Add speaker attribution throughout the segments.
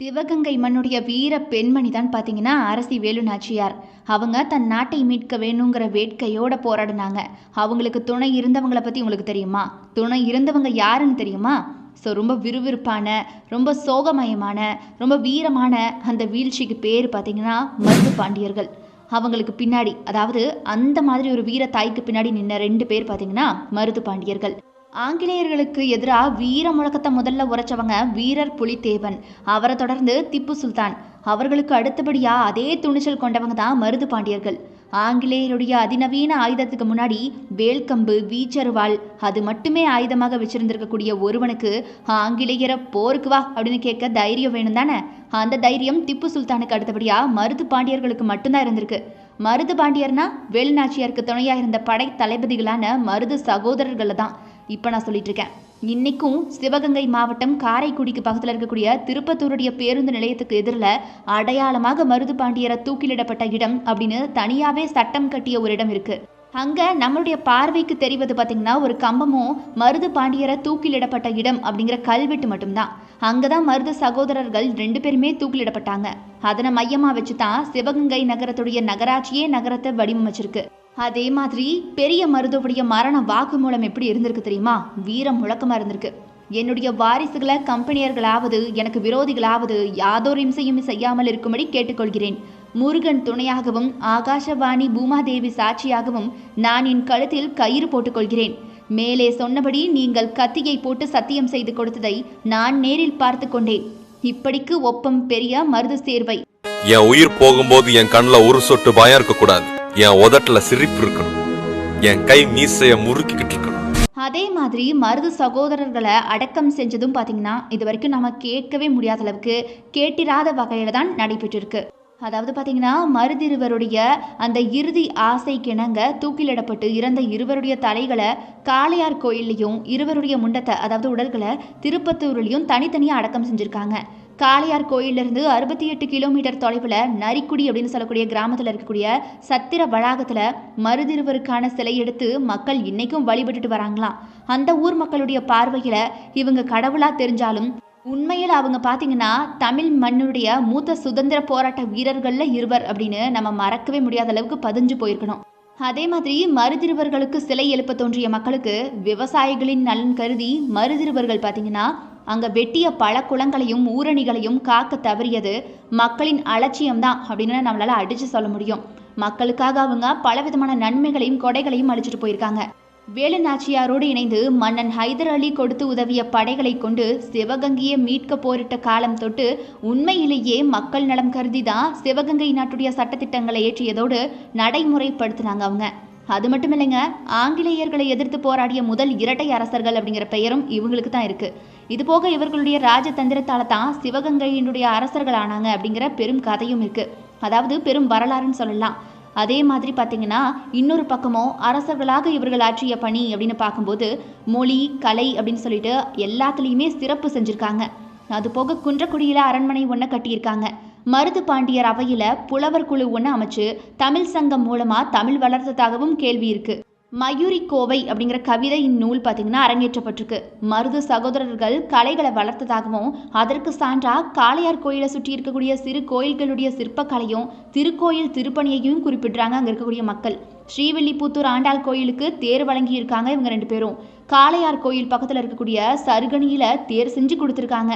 Speaker 1: சிவகங்கை மண்ணுடைய வீர பெண்மணி தான் பார்த்தீங்கன்னா அரசி வேலு நாச்சியார். அவங்க தன் நாட்டை மீட்க வேணுங்கிற வேட்கையோட போராடினாங்க. அவங்களுக்கு துணை இருந்தவங்களை பற்றி உங்களுக்கு தெரியுமா? துணை இருந்தவங்க யாருன்னு தெரியுமா? ஸோ ரொம்ப விறுவிறுப்பான ரொம்ப சோகமயமான ரொம்ப வீரமான அந்த வீழ்ச்சிக்கு பேர் பார்த்தீங்கன்னா மருது பாண்டியர்கள். அவங்களுக்கு பின்னாடி அதாவது அந்த மாதிரி ஒரு வீர தாய்க்கு பின்னாடி நின்ன ரெண்டு பேர் பார்த்தீங்கன்னா மருது பாண்டியர்கள். ஆங்கிலேயர்களுக்கு எதிராக வீர முழக்கத்தை முதல்ல உரைச்சவங்க வீரர் புலித்தேவன். அவரை தொடர்ந்து திப்பு சுல்தான். அவர்களுக்கு அடுத்தபடியா அதே துணிச்சல் கொண்டவங்க தான் மருது பாண்டியர்கள். ஆங்கிலேயருடைய அதிநவீன ஆயுதத்துக்கு முன்னாடி வேல்கம்பு வீச்சருவாள் அது மட்டுமே ஆயுதமாக வச்சிருந்திருக்கக்கூடிய ஒருவனுக்கு ஆங்கிலேயரை போருக்கு வா அப்படின்னு கேட்க தைரியம் வேணும் தானே அந்த தைரியம் திப்பு சுல்தானுக்கு அடுத்தபடியா மருது பாண்டியர்களுக்கு மட்டும்தான் இருந்திருக்கு. மருது பாண்டியர்னா வேலுநாச்சியாருக்கு துணையாக இருந்த படை தளபதிகளான மருது சகோதரர்களை தான் இப்போ நான் சொல்லிட்டு இருக்கேன் இன்னைக்கும் சிவகங்கை மாவட்டம் காரைக்குடிக்கு பக்கத்தில் இருக்கக்கூடிய திருப்பத்தூருடைய பேருந்து நிலையத்துக்கு எதிரில் அடையாளமாக மருது பாண்டியரை தூக்கிலிடப்பட்ட இடம் அப்படின்னு தனியாகவே சட்டம் கட்டிய ஒரு இடம் இருக்கு. அங்கே நம்மளுடைய பார்வைக்கு தெரிவது பார்த்திங்கன்னா ஒரு கம்பமும் மருது பாண்டியரை தூக்கிலிடப்பட்ட இடம் அப்படிங்கிற கல்வெட்டு மட்டும்தான். அங்கே தான் மருது சகோதரர்கள் ரெண்டு பேருமே தூக்கிலிடப்பட்டாங்க. அதனை மையமாக வச்சு தான் சிவகங்கை நகரத்துடைய நகராட்சியே நகரத்தை வடிவமைச்சிருக்கு. அதே மாதிரி பெரிய மருதுவுடைய மரண வாக்குமூலம் எப்படி இருந்திருக்கு தெரியுமா? வீரம் முழக்கமாக இருந்திருக்கு. என்னுடைய வாரிசுகளை கம்பெனியர்களாவது எனக்கு விரோதிகளாவது யாதோர் இம்சையும் செய்யாமல் இருக்கும்படி கேட்டுக்கொள்கிறேன். முருகன் துணையாகவும் ஆகாஷவாணி பூமாதேவி சாட்சியாகவும் நான் என் கழுத்தில் கயிறு போட்டுக்கொள்கிறேன். மேலே சொன்னபடி நீங்கள் கத்தியை போட்டு சத்தியம் செய்து கொடுத்ததை நான் நேரில் பார்த்து கொண்டேன். இப்படிக்கு ஒப்பம் பெரிய மருது சேர்வை.
Speaker 2: என் உயிர் போகும்போது என் கண்ணில் ஒரு சொட்டு பயம் இருக்க கூடாது என் உதட்டுல சிரிப்பு இருக்கணும். என் கை மீசைய முறுக்கிக்கிட்டு இருக்கணும்.
Speaker 1: அதே மாதிரி மருது சகோதரர்களை அடக்கம் செஞ்சதும் பார்த்தீங்கன்னா இது வரைக்கும் நம்ம கேட்கவே முடியாத அளவுக்கு கேட்டிராத வகையில் தான் நடைபெற்றிருக்கு. அதாவது பார்த்தீங்கன்னா மருதிருவருடைய அந்த இறுதி ஆசை கிணங்க தூக்கிலிடப்பட்டு இறந்த இருவருடைய தலைகளை காளையார் கோயில்லையும் இருவருடைய முண்டத்தை அதாவது உடல்களை திருப்பத்தூர்லேயும் தனித்தனியாக அடக்கம் செஞ்சுருக்காங்க. காளையார் கோயிலிருந்து அறுபத்தி எட்டு கிலோமீட்டர் தொலைவில் நரிக்குடி அப்படின்னு சொல்லக்கூடிய கிராமத்தில் இருக்கக்கூடிய சத்திர வளாகத்தில் மருதிருவருக்கான சிலை எடுத்து மக்கள் இன்னைக்கும் வழிபட்டுட்டு வராங்களாம். அந்த ஊர் மக்களுடைய பார்வையில் இவங்க கடவுளாக தெரிஞ்சாலும் உண்மையில் அவங்க பார்த்தீங்கன்னா தமிழ் மண்ணுடைய மூத்த சுதந்திர போராட்ட வீரர்களில் இருவர் அப்படின்னு நம்ம மறக்கவே முடியாத அளவுக்கு பதிஞ்சு போயிருக்கணும். அதே மாதிரி மருதிருவர்களுக்கு சிலை எழுப்ப தோன்றிய மக்களுக்கு விவசாயிகளின் நலன் கருதி மருதிருவர்கள் பார்த்தீங்கன்னா அங்கே வெட்டிய பல குளங்களையும் ஊரணிகளையும் காக்க தவறியது மக்களின் அலட்சியம்தான் அப்படின்னு நம்மளால அடிச்சு சொல்ல முடியும். மக்களுக்காக அவங்க பலவிதமான நன்மைகளையும் கொடைகளையும் அழிச்சிட்டு போயிருக்காங்க. வேலு நாச்சியாரோடு இணைந்து மன்னன் ஹைதர் அலி கொடுத்து உதவிய படைகளை கொண்டு சிவகங்கையை மீட்க போரிட்ட காலம் தொட்டு உண்மையிலேயே மக்கள் நலம் கருதி தான் சிவகங்கை நாட்டுடைய சட்டத்திட்டங்களை ஏற்றியதோடு நடைமுறைப்படுத்தினாங்க அவங்க. அது மட்டும் இல்லைங்க ஆங்கிலேயர்களை எதிர்த்து போராடிய முதல் இரட்டை அரசர்கள் அப்படிங்கிற பெயரும் இவங்களுக்கு தான் இருக்குது இது போக இவர்களுடைய ராஜதந்திரத்தால தான் சிவகங்கையினுடைய அரசர்கள் ஆனாங்க அப்படிங்கிற பெரும் கதையும் இருக்கு. அதாவது பெரும் வரலாறுன்னு சொல்லலாம். அதே மாதிரி பார்த்தீங்கன்னா இன்னொரு பக்கமும் அரசர்களாக இவர்கள் ஆற்றிய பணி அப்படின்னு பார்க்கும்போது மொழி கலை அப்படின்னு சொல்லிட்டு எல்லாத்துலேயுமே சிறப்பு செஞ்சுருக்காங்க. அது போக குன்றக்குடியில் அரண்மனை ஒன்று கட்டியிருக்காங்க. மருது பாண்டியர் அவையில் புலவர் குழு ஒன்று அமைச்சு தமிழ் சங்கம் மூலமாக தமிழ் வளர்த்ததாகவும் கேள்வி இருக்குது மயூரி கோவை அப்படிங்கிற கவிதை இந்நூல் பார்த்தீங்கன்னா அரங்கேற்றப்பட்டிருக்கு. மருது சகோதரர்கள் கலைகளை வளர்த்ததாகவும் அதற்கு சான்றாக காளையார் கோயிலை சுற்றி இருக்கக்கூடிய சிறு கோயில்களுடைய சிற்பக்கலையும் திருக்கோயில் திருப்பணியையும் குறிப்பிடுறாங்க அங்கே இருக்கக்கூடிய மக்கள். ஸ்ரீவில்லிபுத்தூர் ஆண்டாள் கோயிலுக்கு தேர் வழங்கி இருக்காங்க இவங்க ரெண்டு பேரும். காளையார் கோயில் பக்கத்தில் இருக்கக்கூடிய சருகணியில தேர் செஞ்சு கொடுத்துருக்காங்க.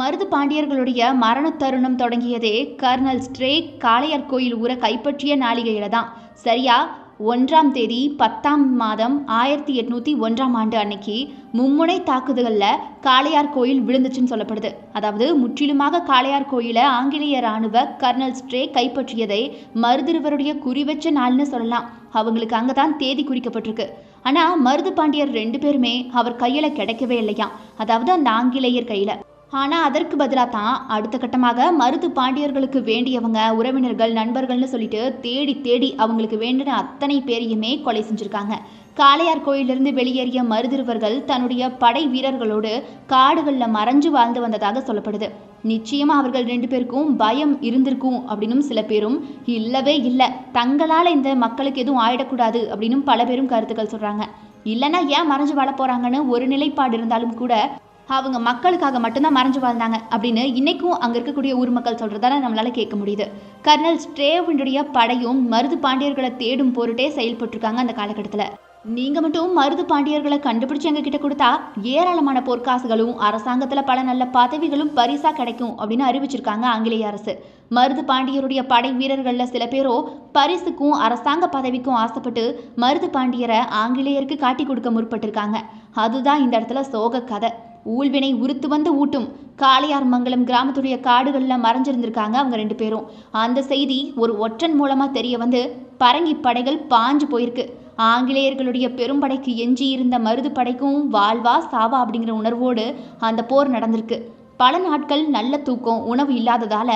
Speaker 1: மருது பாண்டியர்களுடைய மரண தருணம் தொடங்கியதே கர்னல் ஸ்ட்ரேக் காளையார் கோயில் ஊரை கைப்பற்றிய நாளிகையில தான் சரியா? ஒன்றாம் தேதி பத்தாம் மாதம் ஆயிரத்தி எட்நூற்றி ஒன்றாம் ஆண்டு அன்னைக்கு மும்முனை தாக்குதலில் காளையார் கோயில் விழுந்துச்சுன்னு சொல்லப்படுது. அதாவது முற்றிலுமாக காளையார் கோயிலை ஆங்கிலேய ராணுவ கர்னல் ஸ்ட்ரே கைப்பற்றியதை மருதிருவருடைய குறிவச்ச நாள்னு சொல்லலாம். அவங்களுக்கு அங்கே தான் தேதி குறிக்கப்பட்டிருக்கு. ஆனால் மருது பாண்டியர் ரெண்டு பேருமே அவர் கையில் கிடைக்கவே இல்லையாம். அதாவது அந்த ஆங்கிலேயர் கையில். ஆனால் அதற்கு பதிலாக தான் அடுத்த கட்டமாக மருது பாண்டியர்களுக்கு வேண்டியவங்க உறவினர்கள் நண்பர்கள்னு சொல்லிட்டு தேடி தேடி அவங்களுக்கு வேண்டின அத்தனை பேரையுமே கொலை செஞ்சுருக்காங்க. காளையார் கோயிலிருந்து வெளியேறிய மருதிருவர்கள் தன்னுடைய படை வீரர்களோடு காடுகளில் மறைஞ்சு வாழ்ந்து வந்ததாக சொல்லப்படுது. நிச்சயமாக அவர்கள் ரெண்டு பேருக்கும் பயம் இருந்திருக்கும் அப்படின்னும் சில பேரும் இல்லவே இல்லை. தங்களால் இந்த மக்களுக்கு எதுவும் ஆயிடக்கூடாது அப்படின்னும் பல பேரும் கருத்துக்கள் சொல்கிறாங்க இல்லைன்னா ஏன் மறைஞ்சு வாழ போகிறாங்கன்னு ஒரு நிலைப்பாடு இருந்தாலும் கூட அவங்க மக்களுக்காக மட்டும்தான் மறைஞ்சு வாழ்ந்தாங்க அப்படின்னு இன்னைக்கும் அங்கே இருக்கக்கூடிய ஊர் மக்கள் சொல்கிறதால நம்மளால் கேட்க முடியுது. கர்னல் ஸ்ட்ரேவனுடைய படையும் மருது பாண்டியர்களை தேடும் பொருட்டே செயல்பட்டிருக்காங்க அந்த காலகட்டத்தில். நீங்கள் மட்டும் மருது பாண்டியர்களை கண்டுபிடிச்சு எங்க கிட்ட கொடுத்தா ஏராளமான பொற்காசுகளும் அரசாங்கத்தில் பல நல்ல பதவிகளும் பரிசாக கிடைக்கும் அப்படின்னு அறிவிச்சிருக்காங்க ஆங்கிலேய அரசு. மருது பாண்டியருடைய படை வீரர்களில் சில பேரோ பரிசுக்கும் அரசாங்க பதவிக்கும் ஆசைப்பட்டு மருது பாண்டியரை ஆங்கிலேயருக்கு காட்டி கொடுக்க முற்பட்டிருக்காங்க. அதுதான் இந்த இடத்துல சோக கதை. ஊழ்வினை உறுத்து வந்து ஊட்டும். காளையார் மங்கலம் கிராமத்துடைய காடுகளில் மறைஞ்சிருந்திருக்காங்க அவங்க ரெண்டு பேரும். அந்த செய்தி ஒரு ஒற்றன் மூலமாக தெரிய வந்து பரங்கி படைகள் பாஞ்சு போயிருக்கு. ஆங்கிலேயர்களுடைய பெரும்படைக்கு எஞ்சி இருந்த மருது படைக்கும் வாழ்வா சாவா அப்படிங்கிற உணர்வோடு அந்த போர் நடந்திருக்கு. பல நாட்கள் நல்ல தூக்கம் உணவு இல்லாததால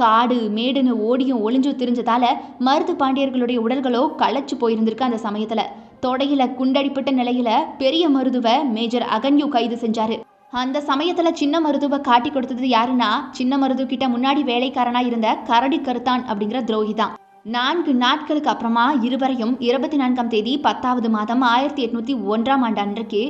Speaker 1: காடு மேடுன்னு ஓடியும் ஒளிஞ்சும் திரிஞ்சதால மருது பாண்டியர்களுடைய உடல்களோ களைச்சு போயிருந்திருக்கு அந்த சமயத்துல. தொடையில குண்டடிப்பட்ட நிலையில பெரிய மருதுவ மேஜர் அகன்யூ கைது செஞ்சாரு. அந்த சமயத்துல சின்ன மருதுவை காட்டி கொடுத்தது யாருன்னா சின்ன மருது கிட்ட முன்னாடி வேலைக்காரனா இருந்த கரடி கருத்தான் அப்படிங்கிற துரோகி தான். நான்கு நாட்களுக்கு அப்புறமா இருவரையும் இருபத்தி நான்காம் தேதி பத்தாவது மாதம் ஆயிரத்தி எட்நூத்தி ஒன்றாம் ஆண்டு அன்றைக்கு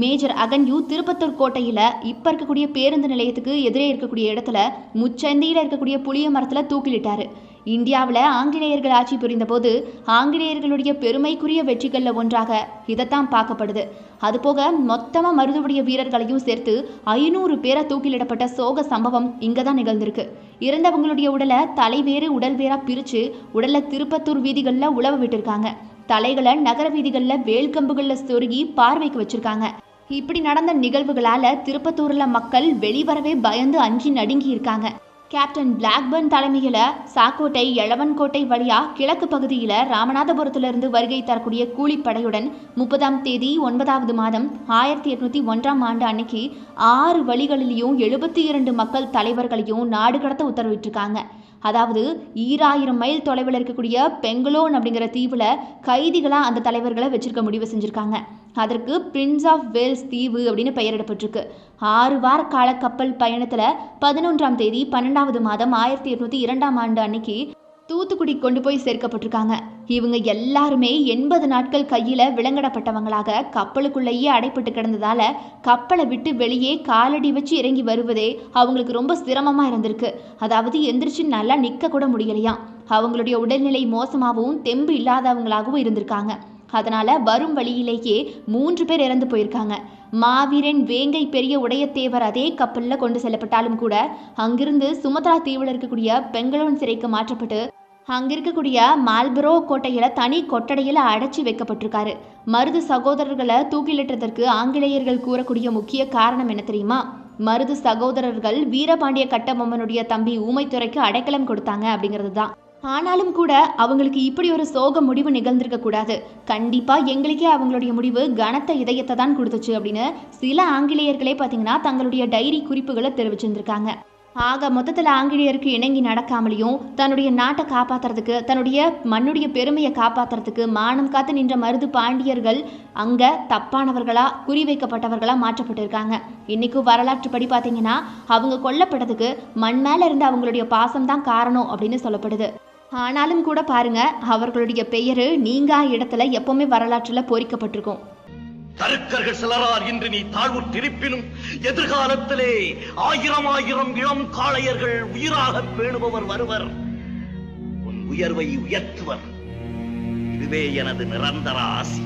Speaker 1: மேஜர் அகன்யூ திருப்பத்தூர் கோட்டையில இப்ப இருக்கக்கூடிய பேருந்து நிலையத்துக்கு எதிரே இருக்கக்கூடிய இடத்துல முச்சந்தியில இருக்கக்கூடிய புளிய மரத்துல தூக்கிலிட்டாரு. இந்தியாவில் ஆங்கிலேயர்கள் ஆட்சி புரிந்தபோது ஆங்கிலேயர்களுடைய பெருமைக்குரிய வெற்றிகளில் ஒன்றாக இதைத்தான் பார்க்கப்படுது. அதுபோக மொத்தமாக மருதுவுடைய வீரர்களையும் சேர்த்து ஐநூறு பேரை தூக்கிலிடப்பட்ட சோக சம்பவம் இங்கே தான் நிகழ்ந்திருக்கு. இறந்தவங்களுடைய உடலை தலைவேறு உடல் வேறா பிரித்து உடலை திருப்பத்தூர் வீதிகளில் உழவு விட்டுருக்காங்க. தலைகளை நகர வீதிகளில் வேல்கம்புகளில் சொருகி பார்வைக்கு வச்சிருக்காங்க. இப்படி நடந்த நிகழ்வுகளால திருப்பத்தூர்ல மக்கள் வெளிவரவே பயந்து அஞ்சி நடுங்கி இருக்காங்க. கேப்டன் பிளாக்பர்ன் தலைமையில் சாக்கோட்டை எழவன்கோட்டை வழியாக கிழக்கு பகுதியில் ராமநாதபுரத்திலிருந்து வருகை தரக்கூடிய கூலிப்படையுடன் முப்பதாம் தேதி ஒன்பதாவது மாதம் ஆயிரத்தி எட்நூத்தி ஒன்றாம் ஆண்டு அன்னைக்கு ஆறு வழிகளிலையும் எழுபத்தி இரண்டு மக்கள் தலைவர்களையும் நாடு கடத்த உத்தரவிட்டிருக்காங்க. அதாவது ஈராயிரம் மைல் தொலைவில் இருக்கக்கூடிய பெங்களோன் அப்படிங்கிற தீவில் கைதிகளாக அந்த தலைவர்களை வச்சிருக்க முடிவு செஞ்சுருக்காங்க. அதற்கு பிரின்ஸ் ஆஃப் வேல்ஸ் தீவு அப்படின்னு பெயரிடப்பட்டிருக்கு. ஆறு வார கால கப்பல் பயணத்தில் பதினொன்றாம் தேதி பன்னெண்டாவது மாதம் ஆயிரத்தி எட்நூத்தி இரண்டாம் ஆண்டு அன்னைக்கு தூத்துக்குடி கொண்டு போய் சேர்க்கப்பட்டிருக்காங்க. இவங்க எல்லாருமே எண்பது நாட்கள் கையில் விலங்கிடப்பட்டவங்களாக கப்பலுக்குள்ளேயே அடைப்பட்டு கிடந்ததால கப்பலை விட்டு வெளியே காலடி வச்சு இறங்கி வருவதே அவங்களுக்கு ரொம்ப சிரமமாக இருந்திருக்கு. அதாவது எந்திரிச்சு நல்லா நிற்க கூட முடியலையாம். அவங்களுடைய உடல்நிலை மோசமாகவும் தெம்பு இல்லாதவங்களாகவும் இருந்திருக்காங்க. அதனால வரும் வழியிலேயே மூன்று பேர் இறந்து போயிருக்காங்க. மாவீரன் வேங்கை பெரிய உடையத்தேவர் அதே கப்பலில் கொண்டு செல்லப்பட்டாலும் கூட அங்கிருந்து சுமத்ரா தீவில் இருக்கக்கூடிய பெங்களூன் சிறைக்கு மாற்றப்பட்டு அங்கே இருக்கக்கூடிய மால்பரோ கோட்டையில தனி கொட்டடையில அடைச்சி வைக்கப்பட்டிருக்காரு. மருது சகோதரர்களை தூக்கிலிட்டதற்கு ஆங்கிலேயர்கள் கூறக்கூடிய முக்கிய காரணம் என்ன தெரியுமா? மருது சகோதரர்கள் வீரபாண்டிய கட்டபொம்மனுடைய தம்பி ஊமைத்துறைக்கு அடைக்கலம் கொடுத்தாங்க அப்படிங்கிறது தான் ஆனாலும் கூட அவங்களுக்கு இப்படி ஒரு சோக முடிவு நிகழ்ந்திருக்க கூடாது. கண்டிப்பா எங்களுக்கே அவங்களுடைய முடிவு கனத்த இதயத்தை தான் கொடுத்துச்சு அப்படின்னு சில ஆங்கிலேயர்களே பார்த்தீங்கன்னா தங்களுடைய டைரி குறிப்புகளை தெரிவிச்சிருந்திருக்காங்க. ஆக மொத்தத்தில் ஆங்கிலேயருக்கு இணங்கி நடக்காமலையும் தன்னுடைய நாட்டை காப்பாற்றுறதுக்கு தன்னுடைய மண்ணுடைய பெருமையை காப்பாற்றுறதுக்கு மானம் காத்து நின்ற மருது பாண்டியர்கள் அங்கே தப்பானவர்களாக குறிவைக்கப்பட்டவர்களாக மாற்றப்பட்டிருக்காங்க. இன்றைக்கும் வரலாற்றுப்படி பார்த்தீங்கன்னா அவங்க கொல்லப்பட்டதுக்கு மண் மேலே இருந்து அவங்களுடைய பாசம்தான் காரணம் அப்படின்னு சொல்லப்படுது. ஆனாலும் கூட பாருங்க அவர்களுடைய பெயர் நீங்கா இடத்துல எப்பவுமே வரலாற்றுல பொறிக்கப்பட்டிருக்கும்.
Speaker 3: கருக்கர்கள் சிலரார் இன்று நீ தாழ்வுற்றிருப்பினும் எதிர்காலத்திலே ஆயிரம் ஆயிரம் இளம் காளையர்கள் உயிராக பேணுபவர் வருவர். உன் உயர்வை உயர்த்துவர். இதுவே எனது நிரந்தர ஆசி.